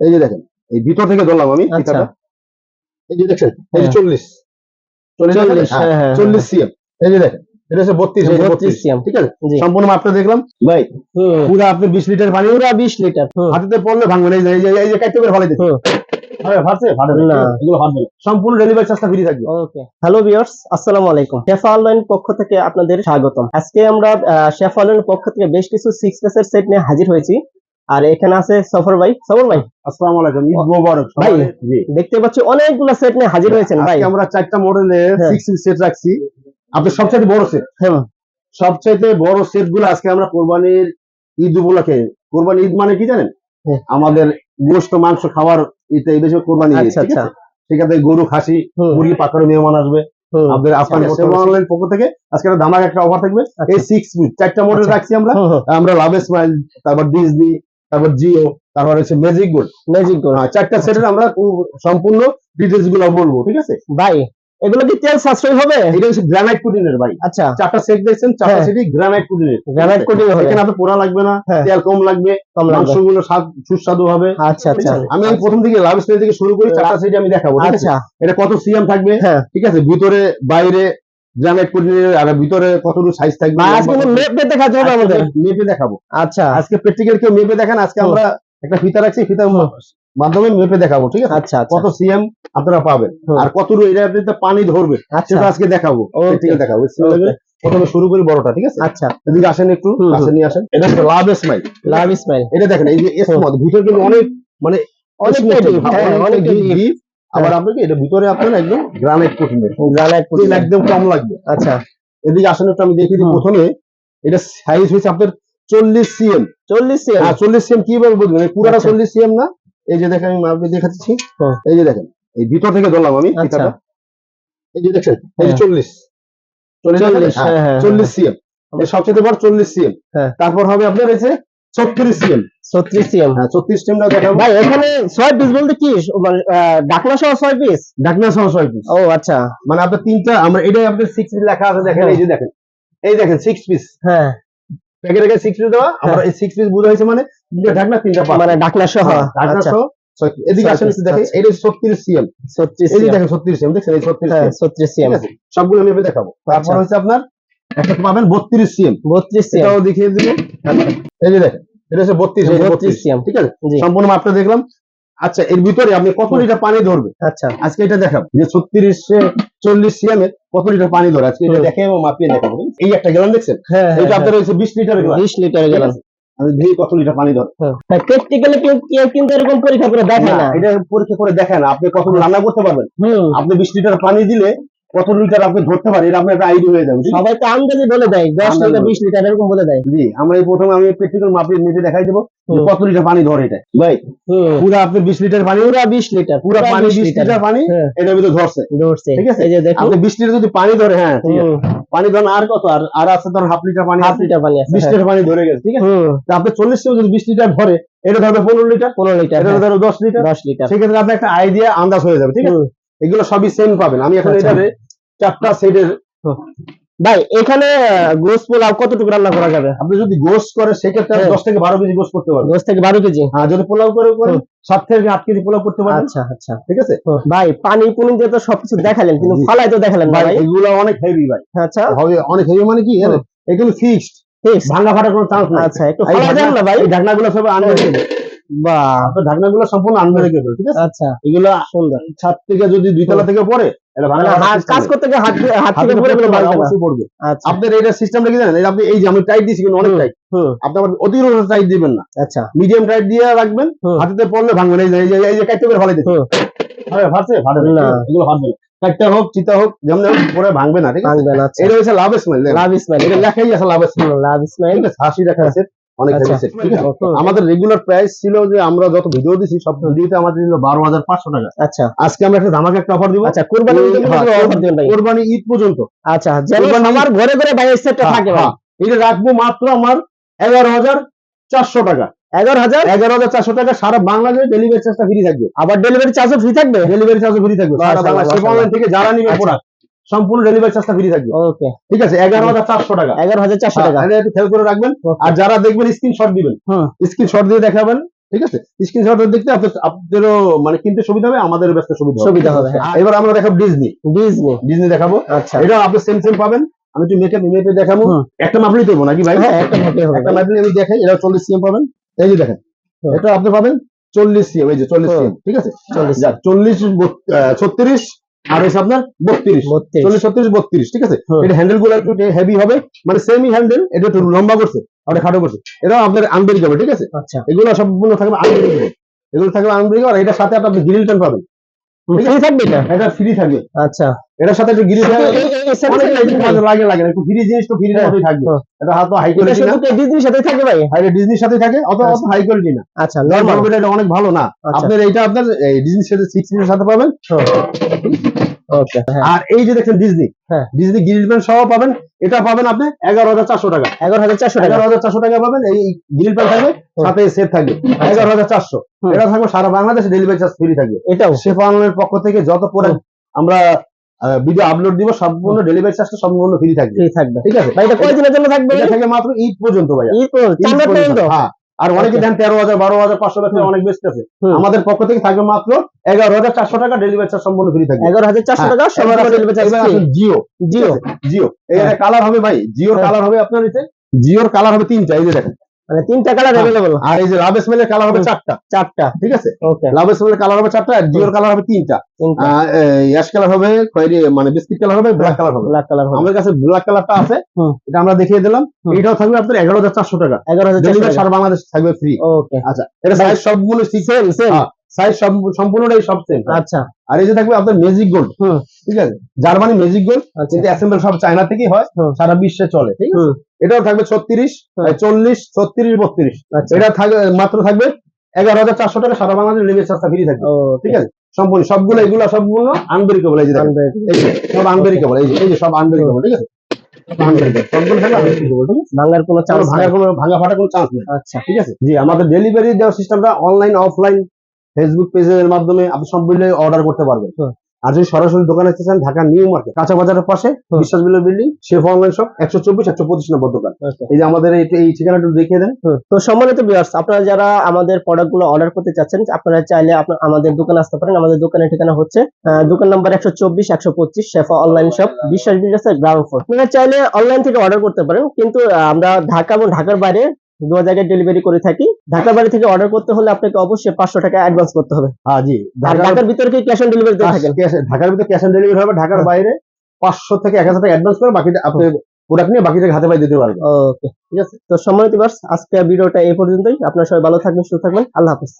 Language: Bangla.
এই যে দেখেন এই ভিতর থেকে ধরলাম আমি আচ্ছা। এই যে দেখছেন এই যে হ্যাঁ। চল্লিশ। চল্লিশ হ্যাঁ হ্যাঁ সিএম। এই যে দেখেন এটা হচ্ছে বত্রিশ এই যে 32 বত্রিশ। cm ঠিক আছে? সম্পূর্ণ মাপটা দেখলাম। ভাই পুরো আপনার বিশ লিটার পানি। পুরা বিশ লিটার। হুম। পড়লে ভাঙবে না। এই যে এই যে- কাটতে করে ফেলে দিচ্ছে। হুম। আরে ফাটছে ফাটে না। না। এগুলো ফাটবে না। সম্পূর্ণ ডেলিভারি চার্জটা ফ্রি থাকবে। ওকে হ্যালো ভিউয়ার্স আসসালামু আলাইকুম। শেফা অনলাইন পক্ষ থেকে আপনাদের স্বাগতম। আজকে আমরা শেফা অনলাইন পক্ষ থেকে বেশ কিছু সিক্স পেসের সেট নিয়ে হাজির হয়েছি। আর এখানে আছে সফর ভাই। সফর ভাই? আসসালামু আলাইকুম ঈদ মোবারক ভাই। জি। দেখতে পাচ্ছি অনেকগুলো সেট নিয়ে হাজির হয়েছেন ভাই। আমরা চারটা মডেলের হ্যাঁ। সিক্স সেট রাখছি। আপনার সবচেয়ে বড় সেট হ্যাঁ। সবচাইতে বড় সেটগুলো আজকে আমরা কোরবানির ঈদ উপলক্ষে কোরবানি ঈদ মানে কি জানেন? হ্যাঁ। আমাদের গোস্ত মাংস খাওয়ার ঈদ এই বেশি কোরবানি ঈদ, আচ্ছা ঠিক আচ্ছা। আছে সেখানে গরু খাসি মুরগি পাকানো মেহমান আসবে। আপনাদের আফগান আচ্ছা, অনলাইন পক্ষ থেকে আজকে একটা ধামাক একটা অফার থাকবে। আচ্ছা। এই সিক্স চারটা মডেল আচ্ছা। রাখছি আমরা। আমরা লাভ স্মাইল তারপর ডিজনি তারপর জিও তারপর হচ্ছে ম্যাজিক গোল্ড ম্যাজিক গোল্ড চারটা সেটের আমরা সম্পূর্ণ ডিটেলসগুলো বলব ঠিক আছে? ভাই এগুলো কি তেল সাশ্রয় হবে? এটা হচ্ছে গ্রানাইট কুটিনের ভাই। আচ্ছা। চারটা সেট দেখছেন চারটা হ্যাঁ। সেটই গ্রানাইট কুটিনের গ্রানাইট কোটিং হবে। এখানে আপনার পোড়া লাগবে না হ্যাঁ। তেল কম লাগবে মাংসগুলো স্বাদ সুস্বাদু হবে। আচ্ছা আচ্ছা। আমি প্রথম থেকে লাভ স্টাইল থেকে শুরু করি চারটা সেট আমি দেখাবো আচ্ছা। এটা কত সিএম থাকবে? হ্যাঁ। ঠিক আছে? ভিতরে বাইরে কুটিনের আর ভিতরে কতটুকু সাইজ থাকবে আজকে মেপে দেখাতে হবে আমাদের। মেপে দেখাবো। আচ্ছা। আজকে প্র্যাকটিক্যাল কেউ মেপে দেখান আজকে আমরা একটা ফিতা রাখছি ফিতার মাধ্যমে মেপে দেখাবো ঠিক আছে? আচ্ছা আচ্ছা। কত সিএম আপনারা পাবেন। আর কতটুকু এটা পানি ধরবে আচ্ছা। সেটা আজকে দেখাবো. প্র্যাকটিক্যাল দেখাবো প্রথমে শুরু করি বড়টা ঠিক আছে? আচ্ছা। এদিকে আসেন একটু কাছে নিয়ে আসেন। এটা হচ্ছে লাভ স্মাইল লাভ ইসমাইল এটা দেখেন এই যে এস হুম। ভিতরে কিন্তু অনেক মানে অনেক হ্যাঁ, অনেক আবার আপনাকে এটা ভিতরে আপনার একদম গ্রানাইট কোটিনের গ্রানাইট তেল একদম কম লাগবে। আচ্ছা। এদিকে একটু আমি দেখিয়ে দিই প্রথমে এটা সাইজ হয়েছে আপনার চল্লিশ সিএম চল্লিশ হ্যাঁ চল্লিশ সিএম কীভাবে বুঝবেন পুরাটা আচ্ছা। চল্লিশ সিএম না? এই যে দেখেন আমি মাপে দেখাচ্ছি। এই যে দেখেন এই ভিতর থেকে ধরলাম আমি আচ্ছা। এই যে দেখছেন এই যে হ্যাঁ। চল্লিশ। চল্লিশ চল্লিশ হ্যাঁ সিএম সবচেয়ে বড় চল্লিশ সিএম। তারপর হবে আপনার এই যে ছত্রিশ সিএম হ্যাঁ ছত্রিশ দেখাবো। ভাই এখানে ছয় পিস বলতে কি? মানে আহ, ডাকনা সহ ছয় পিস ঢাকনা সহ ছয় পিস ও আচ্ছা। মানে আপনার তিনটা আমরা এটাই আপনার সিক্স পিস লেখা আছে দেখেন। এই যে দেখেন। এই দেখেন সিক্স পিস হ্যাঁ। প্যাকেট সিক্স পিস দেওয়া আমরা এই সিক্স পিস বোঝা হয়েছে মানে তিনটা ঢাকনা তিনটা পাতা মানে ডাকনা সহ। হ্যাঁ, ঢাকনা আচ্ছা। সহ এদিকে আসেন দেখেন আচ্ছা। এটা ছত্রিশ সিএম ছত্রিশ এই দেখেন ছত্রিশ সিএম দেখছেন? এই ছত্রিশ হ্যাঁ ছত্রিশ সিএম সবগুলো আমি দেখাবো। তারপর আচ্ছা। হচ্ছে আপনার একটা পাবেন বত্রিশ সিএম। বত্রিশ সিএম। দেখিয়ে দিব এই যে দেখেন এটা হচ্ছে বত্রিশ বত্রিশ সিএম ঠিক আছে? সম্পূর্ণ মাপটা দেখলাম। আচ্ছা এর ভিতরে আপনি কত লিটার পানি ধরবে? আচ্ছা। আজকে এটা দেখাবো। যে ছত্রিশ চল্লিশ সিএম এর কত লিটার পানি ধরে? আজকে এটা দেখে এবং মাপিয়ে দেখাবো। এই একটা গেলাম দেখছেন? হ্যাঁ এটা আপনার হচ্ছে বিশ লিটার বিশ গেলাম কত লিটার পানি ধরে। প্র্যাকটিক্যালি কেউ কিন্তু এরকম পরীক্ষা করে দেখে না, এটা পরীক্ষা করে দেখেন আপনি কত রান্না করতে পারবেন? আপনি বিশ লিটার পানি দিলে কত লিটার আপনি ধরতে পারেন এটা আপনার একটা আইডিয়া হয়ে যাবে সবাই তো আন্দাজে বলে দেয় দশ লিটার বিশ লিটার এরকম বলে দেয়। জি আমরা এই প্রথমে আমি প্র্যাকটিক্যাল মাপিয়ে নিতে দেখাই দেবো কত লিটার পানি ধরে এটা। ভাই পুরো আপনি বিশ লিটার পানি পুরা বিশ লিটার পুরো পানি বিশ লিটার পানি হ্যাঁ। এটার ভিতরে ধরছে। ধরছে। ঠিক আছে? এই যে দেখুন। আপনি বিশ লিটার যদি পানি ধরে হ্যাঁ পানি ধরেন আর কত? আর আর আছে ধর হাফ লিটার পানি হাফ লিটার পানি আছে বিশ হ্যাঁ। লিটার পানি ধরে গেছে ঠিক আছে? আপনি চল্লিশ যদি বিশ লিটার ধরে এটা ধরবে পনেরো লিটার পনেরো লিটার এটা হ্যাঁ, ধরো দশ লিটার দশ লিটার সেক্ষেত্রে আপনার একটা আইডিয়া আন্দাজ হয়ে যাবে ঠিক আছে? এগুলো সবই সেম পাবেন। আমি এখন আচ্ছা। চারটা সেটের ভাই এখানে গোস পোলাও কতটুকু রান্না করা যাবে? আপনি যদি গোস্ট করে সেক্ষেত্রে হ্যাঁ। দশ থেকে বারো কেজি গোস্ট করতে পারবেন। গোস থেকে বারো কেজি? আর যদি পোলাও করে করেন সাত থেকে আট কেজি পোলাও করতে পারবেন। আচ্ছা আচ্ছা। ঠিক আছে? ভাই পানি পুনি দিয়ে তো সবকিছু দেখালেন কিন্তু। ফালাই তো দেখালেন ভাই ভাই। এগুলো অনেক হেভি ভাই। আচ্ছা। হবে অনেক হেভি মানে কি? এগুলো ফিক্সড ভাঙা ফাটার কোনো চান্স নাই। আচ্ছা একটু ফালাই দেন না ভাই। ঢাকনাগুলো সব আনব্রেকেবল আপনার ঢাকনাগুলো সম্পূর্ণ আনব্রেকেবল ঠিক আছে? আচ্ছা। এগুলো সুন্দর। ছাদ থেকে যদি দুই তলা থেকে পড়ে এটা ভাঙা ফাটার হাত- system কাজ করতে গিয়ে হাত দিয়ে- হাত হাত থেকে থেকে পড়ে গেলে পড়বে, ভালো হবে। না। অবশ্যই পড়বে। আপনার এটা সিস্টেমটা কি জানেন? আপনি এই যে আমি টাইট দিছি কিন্তু অনেক টাইট আপনি আবার অতিরিক্ত টাইট দিবেন না। আচ্ছা। মিডিয়াম টাইট দিয়ে রাখবেন পড়লে ভাঙবে না। এই যে এই যে- কাটতে করে ফেলে দিচ্ছে। আরে ফাটছে? ফাটে না। না। এগুলো ফাটবে না। কাটটা হোক চিতা হোক যেমন পরে ভাঙবে না ঠিক আছে? ভাঙবে না এটা হচ্ছে লাভ লাভ ইসমাইল এটা লেখাই আছে লাভ লাভ হাসি দেখা আছে। অনেক আচ্ছা। ঠিক আছে। আমাদের রেগুলার প্রাইস ছিল যে আমরা যত ভিডিও দিছি সব ভিডিওতে আমাদের ছিল বারো হাজার পাঁচশো টাকা। আচ্ছা। আজকে আমরা একটা ধামাকা একটা অফার দিব। আচ্ছা কুরবানি হ্যাঁ, offer দিবেন ভাই। কোরবানি ঈদ পর্যন্ত। আচ্ছা কুরবানি- আমার ঘরে ঘরে সেটটা হ্যাঁ, থাকে ভাই। হ্যাঁ। এটা রাখব মাত্র আমার এগারো হাজার চারশো টাকা। এগারো হাজার? এগারো হাজার চারশো টাকা সারা বাংলাদেশে ডেলিভারি চার্জটা ফ্রি থাকবে। আবার ডেলিভারি চার্জও ফ্রি থাকবে? ডেলিভারি চার্জও ফ্রি থাকবে সারা বাংলাদেশ। থেকে যারা নিবে আচ্ছা। প্রোডাক্ট সম্পূর্ণ ডেলিভারি চার্জটা ফ্রি থাকবে। ওকে ঠিক আছে? এগারো হাজার চারশো টাকা। এগারো হাজার চারশো হ্যাঁ, টাকা। এটা একটু খেয়াল করে রাখবেন। আর যারা দেখবেন স্ক্রিনশট দিবেন। হুম। স্ক্রিনশট দিয়ে দেখাবেন ঠিক আছে? স্ক্রিনশট দেখতে আপনাদেরও মানে কিনতে সুবিধা হবে আমাদেরও ব্যস্ত সুবিধা হবে। সুবিধা হবে। হ্যাঁ এবার আমরা দেখাবো ডিজনি ডিজনি ডিজনি দেখাবো। আচ্ছা। এটা আপনি সেম সেম পাবেন। আমি একটু মেকআপ মেপে দেখাবো। একটা মাপলি দেবো নাকি ভাই? হ্যাঁ একটা মোটে হবে। একটা মাপলি আমি দেখাই এটা চল্লিশ সিএম পাবেন। এই যে দেখেন এটা আপনি পাবেন চল্লিশ সিএম এই যে চল্লিশ। সিএম ঠিক আছে? 40 যাক চল্লিশ ছত্রিশ আর হচ্ছে আপনার বত্রিশ। চল্লিশ ছত্রিশ বত্রিশ ঠিক আছে? এটা হ্যান্ডেলগুলো একটু হেভি হবে মানে সেমি হ্যান্ডেল এটা একটু লম্বা করছে খাটো করছে। এটাও আপনার হবে ঠিক আছে? আচ্ছা। এগুলো সম্পূর্ণ থাকবে আনবেরিক এগুলো থাকবে আনবেরিক আর এটার সাথে আপনার আপনি গ্রিল টান পাবেন। ফ্রি থাকবে এটা? এটা ফ্রি থাকবে। আচ্ছা। এটার সাথে একটু লাগে লাগে একটু ফ্রি জিনিস তো ফ্রি হ্যাঁ, মতোই থাকবে। হ্যাঁ। এটা হাই কোয়ালিটি না। শুধু ডিজনির সাথে থাকবে ভাই? হাই ডিজনির সাথে থাকে অত অত হাই কোয়ালিটি না। আচ্ছা নরমাল এটা অনেক ভালো না। আচ্ছা। আপনার এইটা আপনার ডিজনির সাথে সিক্স এর সাথে পাবেন? হ্যাঁ। আর এই যে দেখেন ডিজনি হ্যাঁ। ডিজনি গ্রিল প্যান সহ পাবেন এটা পাবেন আপনি এগারো হাজার চারশো টাকা। এগারো হাজার চারশো এগারো হাজার চারশো টাকা পাবেন এই গ্রিল প্যান থাকবে সাথে সেট থাকবে। এগারো হাজার চারশো। এটা থাকবে সারা বাংলাদেশে ডেলিভারি চার্জ ফ্রি থাকবে। এটাও। শেফ অনলাইনের পক্ষ থেকে যত প্রোডাক্ট আমরা ভিডিও আপলোড দিব সম্পূর্ণ ডেলিভারি চার্জটা সম্পূর্ণ ফ্রি থাকবে। ফ্রি থাকবে। ঠিক আছে? ভাই এটা কয়দিনের জন্য থাকবে? এটা থেকে মাত্র ঈদ পর্যন্ত ভাই ঈদ পর্যন্ত। হ্যাঁ। আর অনেকে আচ্ছা। দেন তেরো হাজার বারো হাজার পাঁচশো টাকা অনেক বেশি আছে আমাদের পক্ষ থেকে থাকবে মাত্র এগারো হাজার চারশো টাকা ডেলিভারি চার্জ সম্পূর্ণ ফ্রি থাকবে। এগারো হাজার চারশো টাকা জিও জিও জিও এখানে কালার হবে ভাই জিওর হ্যাঁ। কালার হবে আপনার এতে জিওর কালার হবে তিনটা এই যে দেখেন। মানে তিনটা কালার अवेलेबल আর এই যে লাভ স্মেলের কালার হবে চারটা। চারটা। ঠিক আছে? ওকে লাভ স্মেলের কালার হবে চারটা আর ডিওর কালার হবে তিনটা। অ্যাশ কালার হবে খয়েরি মানে বিস্কিট কালার হবে ব্ল্যাক কালার হবে। ব্ল্যাক কালার হবে। আমাদের কাছে ব্ল্যাক কালারটা আছে এটা আমরা দেখিয়ে দিলাম। এটাও থাকবে আপনার এগারো হাজার চারশো টাকা। এগারো হাজার চারশো ডেলিভারি টাকা। সারা বাংলাদেশ থাকবে ফ্রি ওকে আচ্ছা এটা সাইজ সবগুলো সেম সেম হ্যাঁ। সাইজ সম্পূর্ণটাই সব সেম আচ্ছা। আর এই যে থাকবে আপনার ম্যাজিক গোল্ড ঠিক আছে? জার্মানি ম্যাজিক গোল্ড আচ্ছা। কিন্তু অ্যাসেম্বল সব চায়না থেকেই হয়। সারা বিশ্বে চলে ঠিক আছে? এটাও থাকবে ছত্রিশ চল্লিশ ছত্রিশ বত্রিশ। আচ্ছা। এটা থাকবে মাত্র থাকবে এগারো হাজার চারশো টাকা সারা বাংলাদেশ ডেলিভারি চার্জটা ফ্রি থাকবে। ঠিক আছে? সম্পূর্ণ সবগুলো এগুলো সম্পূর্ণ আনবেরিকেবল এই যে সব আনবেরিকেবল এই যে এই যে সব আনবেরিকেবল ঠিক আছে? কোনো কোনো চান্স ভাঙা ফাটা কোনো চান্স নেই। আচ্ছা। ঠিক আছে? জি আমাদের ডেলিভারি দেওয়ার সিস্টেমটা অনলাইন অফলাইন ফেসবুক পেজের মাধ্যমে আপনি সম্পূর্ণ অর্ডার করতে পারবেন। আর যদি সরাসরি দোকানে আসতে চান ঢাকা নিউ মার্কেট কাঁচা বাজারের পাশে Biswas builder building chef online shop একশো চব্বিশ একশো পঁচিশ নম্বর দোকান। এই যে আমাদের এই ঠিকানাটা দেখিয়ে দেন। হুম। তো সম্মানিত ভিউয়ার্স আপনারা যারা আমাদের প্রোডাক্টগুলো অর্ডার করতে চাচ্ছেন আপনারা চাইলে আপনার আমাদের দোকানে আসতে পারেন। আমাদের দোকানের ঠিকানা হচ্ছে দোকান নাম্বার একশো চব্বিশ একশো পঁচিশ Shefa online shop Biswas builders ground floor আপনারা চাইলে অনলাইন থেকে অর্ডার করতে পারেন কিন্তু আমরা ঢাকা এবং ঢাকার বাইরে দু জায়গায় ডেলিভারি করে থাকি। ঢাকা বাড়ি থেকে অর্ডার করতে হলে আপনাকে অবশ্যই পাঁচশো টাকা অ্যাডভান্স করতে হবে। হ্যাঁ জি। ঢাকার ভিতরে কি ক্যাশ অন ডেলিভারি থাকে থাকেন? cash- ঢাকার ভিতরে ক্যাশ অন ডেলিভারি হবে ঢাকার হ্যাঁ। বাইরে পাঁচশো থেকে এক হাজার টাকা অ্যাডভান্স করে বাকি আপনি প্রোডাক্ট নিয়ে বাকিটা হাতে পাই দিতে পারবেন। ওকে ঠিক আছে। তো সম্মানিত বার্স আজকে ভিডিওটা এই পর্যন্তই। আপনার সবাই ভালো থাকবেন সুস্থ থাকবেন। আল্লাহ হাফেজ।